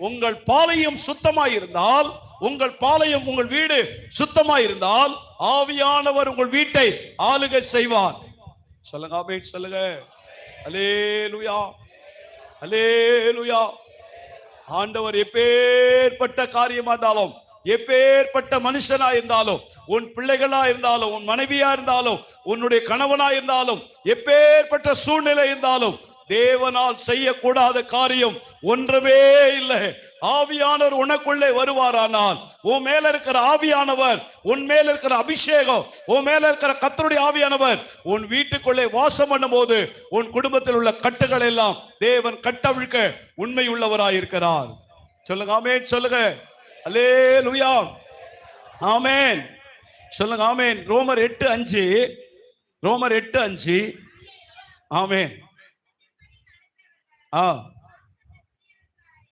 உங்கள் பாளையம் சுத்தமாய் இருந்தால் உங்கள் பாளையம் உங்கள் வீடு சுத்தமாய் இருந்தால் ஆவியானவர் உங்கள் வீட்டை ஆளுகை செய்வார். சொல்லுங்க ஆமென் சொல்லுங்க. அலேலுயா அலேலுயா ஆண்டவர் எப்பேற்பட்ட காரியமா இருந்தாலும் எப்பேற்பட்ட மனுஷனா இருந்தாலும் உன் பிள்ளைகளா இருந்தாலும் உன் மனைவியா இருந்தாலும் உன்னுடைய கணவனா இருந்தாலும் எப்பேற்பட்ட சூழ்நிலை இருந்தாலும் தேவனால் செய்யக்கூடாத காரியம் ஒன்றுமே இல்லை. ஆவியானவர் உனக்குள்ளே வருவாரானால் உன் மேல இருக்கிற ஆவியானவர் உன் மேல இருக்கிற அபிஷேகம் உன் மேல இருக்கிற கத்தருடைய ஆவியானவர் உன் வீட்டுக்குள்ளே வாசம் பண்ணும்போது உன் குடும்பத்தில் உள்ள கட்டுகள் எல்லாம் தேவன் கட்டவிழ்க்க உண்மை உள்ளவராயிருக்கிறார் சொல்லுங்க ஆமேன் சொல்லுங்க. அலே லுயா ஆமேன். சொல்லுங்க ஆமேன். ரோமர் எட்டு அஞ்சு. ரோமர் எட்டு அஞ்சு. ஆமேன். Oh,